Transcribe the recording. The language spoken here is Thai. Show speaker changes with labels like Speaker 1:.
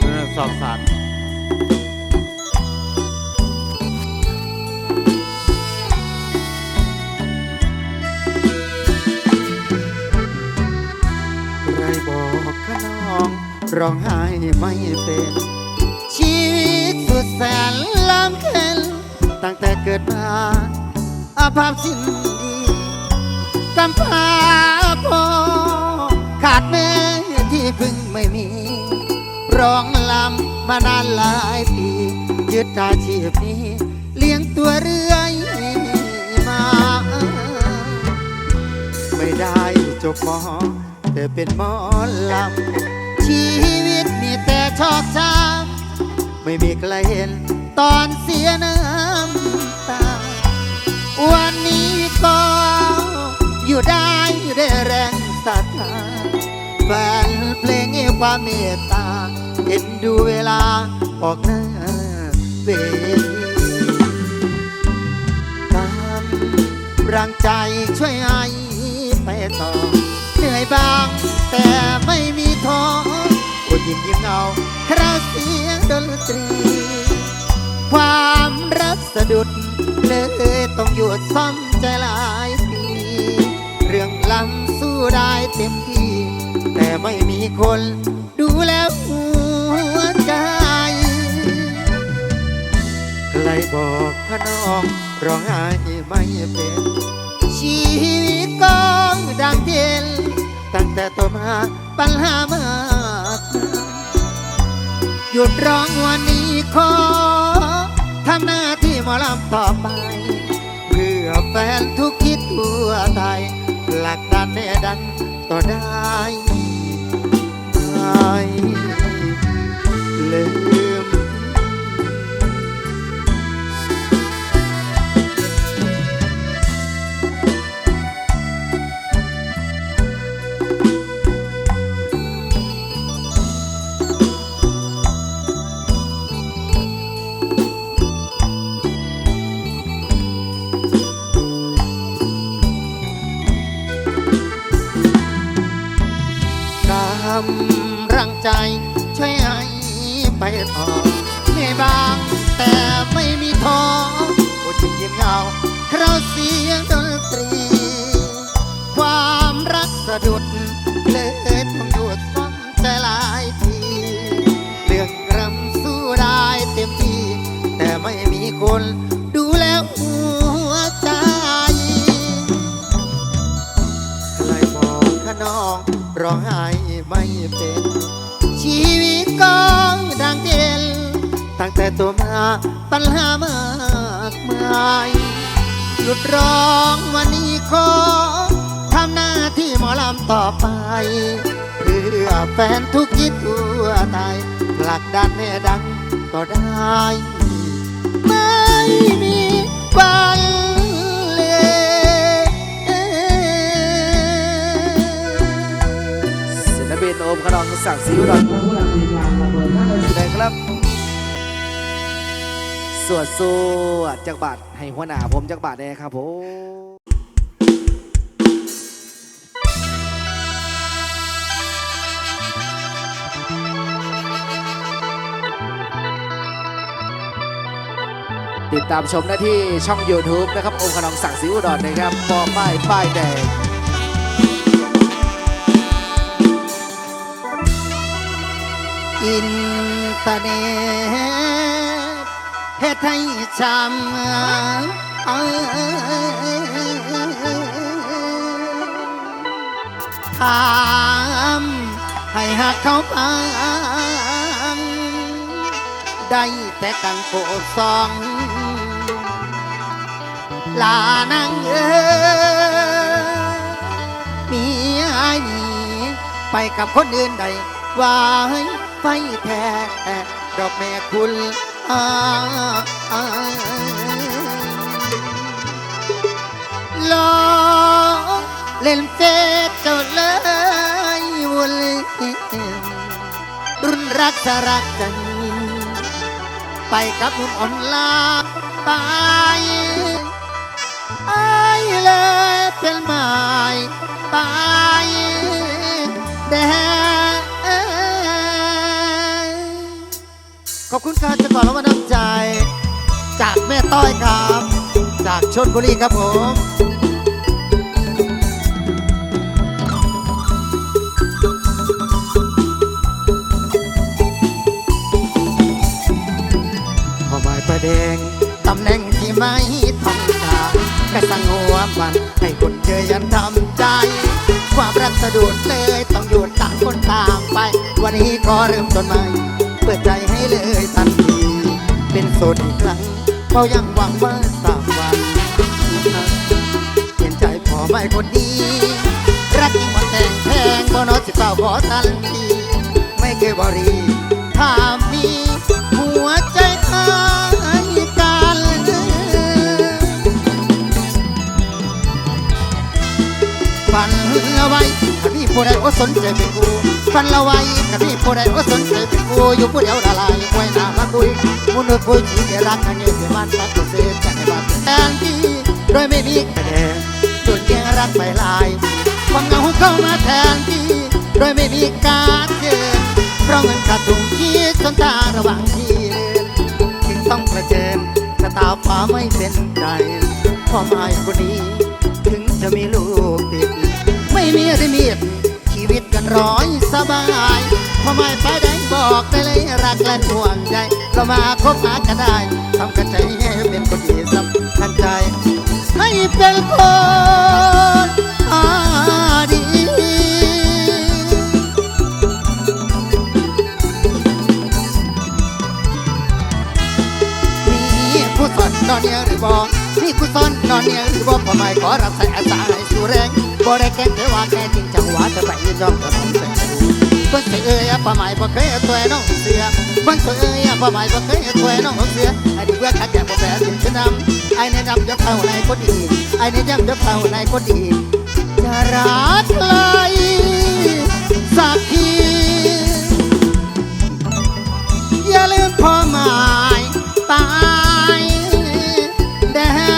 Speaker 1: เออสอบสัตว์ใครบอกขน้อง ร้องไห้ไม่เป็น แสนลำเค็นตั้งแต่เกิดมาอาภาพสิ้นดีกำพาพ่อขาดแม่ที่พึ่งไม่มี ร้องลำมานานหลายปี ยึดอาชีพนี้ เลี้ยงตัวเรื่อยมา ไม่ได้จบหมอแต่เป็นหมอลำชีวิตมีแต่ชอกช้ำ ไม่มีใครเห็นตอนเสียน้ำตา วันนี้ก็อยู่ได้ได้แรงศรัทธาแฟนเพลงให้ความเมตตา เห็นดูเวลาออกหน้าเวทีกำลังใจช่วยให้ไปต่อ เหนื่อยบ้างแต่ไม่มีท้ออดยิ้มยิ้มเงา เสียงดนตรี ความรักสะดุดเลยต้องหยุดซ่อมใจหลายปี เรื่องลำสู้ได้เต็มที่ แต่ไม่มีคนดูแลหัวใจ ใครบอกพระน้องร้องไห้ไม่เป็น ชีวิตกองดังเทียนตั้งแต่โตัวมาปัญหามา หยุดร้องวันนี้ขอทำหน้าที่หมอลำต่อไป เพื่อแฟนทุกคิดทั่วไทยหลักดันแน่ดันต่อได้ไม่ลืม กำลังใจช่วยให้ไปต่อไม่บางแต่ไม่มีท้อโอ้ยิ้มยิ้มเงาเราเสียงดนตรี ความรักสะดุด น้องร้องไห้ไม่เป็น ชีวิตกองดังเด่นตั้งแต่ตัวมาปัญหามากมายหยุดร้องวันนี้ขอทำหน้าที่หมอลำต่อไป เพื่อแฟนทุกคิดทั่วไทยผลักดันให้ดังต่อได้ ไม่มีวัน
Speaker 2: ศักดิ์ศรีอุดรเลยครับ สวดสวดจากบาทให้หัวหน้าผมจากบาทแน่ครับผมติดตามชมได้ที่ช่อง YouTube นะครับโอมขนองศักดิ์ศรีอุดรนะครับปอป้าย ป้ายแดง
Speaker 1: อินเตอร์เน็ตเฮ็ดให้ช้ำถามให้หักเขาพังได้แต่กังโกสองลานังเอ้ยมีไอ้ไปกับคนอื่นใดว่า ไฟแท้ดอกแม่คุณอาลองเล่นเฟซเจ้าเลยวุ่นรุ่นรักสรักกันไปกับหนุ่มอ่อนลาตายไอ้เลยเป็นไม้ตายแด อบคุณการจะก่อนแล้วมาน้ำใจ จากแม่ต้อยครับ จากชนบุรีครับผมพอหมายประแดงตำแหน่งที่ไม่ต้องการก็สั่งหัวมันให้คนเจอยันทำใจ ความรักสะดุดเลยต้องหยุดต่างคนต่างไป วันนี้ขอเริ่มต้นใหม่เปิดใจให้เลยทันทีเป็นโสดอีกครั้งเพราะยังหวังว่าสามวันเปลี่ยนใจพอไม่คนดีรักยิ่งหมดแต่งแพงบ่นอสิเป้าขอทันทีไม่เคยบรีถาม ฝันละไว้ถ้ามีผู้ใดโอสนใจเป็นกูฝันละไว้ถ้ามีผู้ใดโอสนใจเป็นกูอยู่ผู้เดียวละลายไว้หน้ามาคุยมุนคุยชีวิตรักกันเงี้ยเยมันรักตัวเสียกันในบ้านแทนที่โดยไม่มีกระแดงจนแย่งรักไปลายความเหงาเข้ามาแทนที่โดยไม่มีการเจอเพราะเงินขาดทุนคิดจนตาระหว่างที่เดินจึงต้องประเจิญชะตาฟ้าไม่เป็นใจพ่อไม้คนนี้ถึงจะมีลูก ร้อยสบายพ่อไม่ไปได้บอกได้เลยรักและห่วงใยเรามาคบหากันได้ทำกันใจให้เป็นคนดีสำ มีผู้ซ้อนนอนเนียงที่บอกขอไม่ขอรับใส่อาสาใสูแรงบ่ได้แกล้งเทว่าแค่จริงจังหวะจะไปยืนยองกัระทำแต่คนเสือเอ้ยป้าหมายบ่เคยตัวน้องเสือคนเสือเอ้ยป้าหมายบ่เคยตัวน้องเสือไอ้ดีเบื่ขาแก่บ่แฝงฉันนำไอ้เนี่ดำจะเผาในคนดีไอ้เนี่ดำจะเผาในคนดีจะรักใครสักทีอย่าลืมพ่อหมายตายแดง